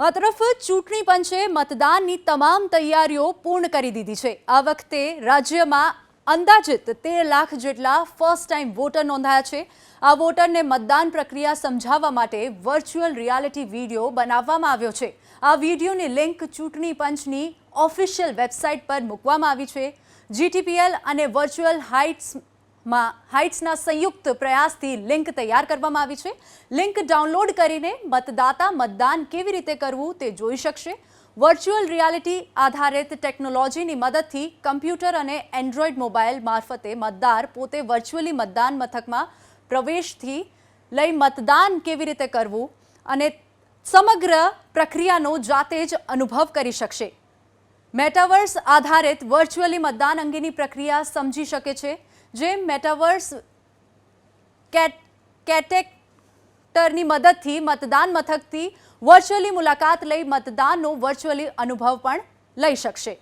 આ તરફ ચૂંટણી પંચે મતદાનની તમામ તૈયારીઓ પૂર્ણ કરી દીધી છે. આ વખતે રાજ્યમાં અંદાજિત તેર લાખ જેટલા ફર્સ્ટ ટાઈમ વોટર નોંધાયા છે. આ વોટરને મતદાન પ્રક્રિયા સમજાવવા માટે વર્ચ્યુઅલ રિયાલિટી વીડિયો બનાવવામાં આવ્યો છે. આ વિડીયોની લિંક ચૂંટણી પંચની ઓફિશિયલ વેબસાઇટ પર મૂકવામાં આવી છે. જીટીપીએલ અને વર્ચ્યુઅલ હાઇટ્સ માં હાઇટ્સના સંયુક્ત પ્રયાસથી લિંક તૈયાર કરવામાં આવી છે. લિંક ડાઉનલોડ કરીને મતદાતા મતદાન કેવી રીતે કરવું તે જોઈ શકશે. વર્ચ્યુઅલ રિયાલિટી આધારિત ટેકનોલોજીની મદદથી કમ્પ્યુટર અને એન્ડ્રોઈડ મોબાઈલ મારફતે મતદાર પોતે વર્ચ્યુઅલી મતદાન મથકમાં પ્રવેશથી લઈ મતદાન કેવી રીતે કરવું અને સમગ્ર પ્રક્રિયાનો જાતે જ અનુભવ કરી શકશે. મેટાવર્સ આધારિત વર્ચ્યુઅલી મતદાન અંગેની પ્રક્રિયા સમજી શકે છે. જે મેટાવર્સ કેટ કેટેક્ટરની મદદથી, મતદાન મથકથી વર્ચ્યુઅલી મુલાકાત લઈ મતદાનનો વર્ચ્યુઅલી અનુભવ પણ લઈ શકશે.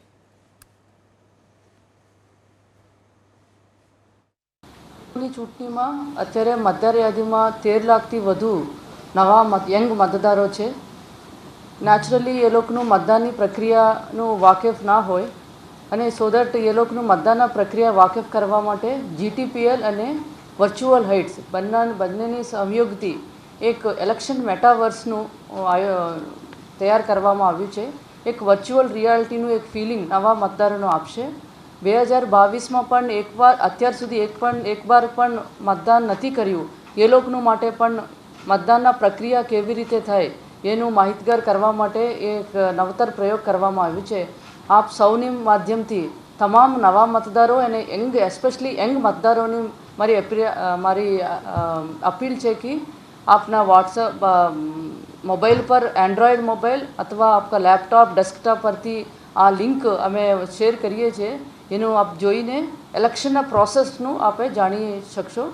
ચૂંટણીમાં અત્યારે મતદાર યાદીમાં તેર લાખથી વધુ નવા યંગ મતદારો છે. નેચરલી એ લોકોનું મતદાનની પ્રક્રિયાનું વાકેફ ના હોય અને સો એ લોકોનું મતદાનના પ્રક્રિયા વાકેફ કરવા માટે જીટીપીએલ અને વર્ચ્યુઅલ હાઇટ્સ બંને બંનેની સહયોગથી એક ઇલેક્શન મેટાવર્સનું આયો, તૈયાર કરવામાં આવ્યું છે. એક વર્ચ્યુઅલ રિયાલિટીનું એક ફિલિંગ નવા મતદારોનો આપશે. બે હજાર બાવીસમાં પણ એકવાર, અત્યાર સુધી એક પણ, એકવાર પણ મતદાન નથી કર્યું. એ લોકોનું માટે પણ મતદાનના પ્રક્રિયા કેવી રીતે થાય એનું માહિતગાર કરવા માટે એક નવતર પ્રયોગ કરવામાં આવ્યો છે. આપ સૌની માધ્યમથી તમામ નવા મતદારો અને યંગ એસ્પેશલી યંગ મતદારોની મારી મારી અપીલ છે કે આપના વોટ્સઅપ મોબાઈલ પર એન્ડ્રોઈડ મોબાઈલ અથવા આપકા લેપટોપ, ડેસ્કટોપ પરથી આ લિંક અમે શેર કરીએ છીએ. એનું આપ જોઈને ઇલેક્શનના પ્રોસેસનું આપે જાણી શકશો.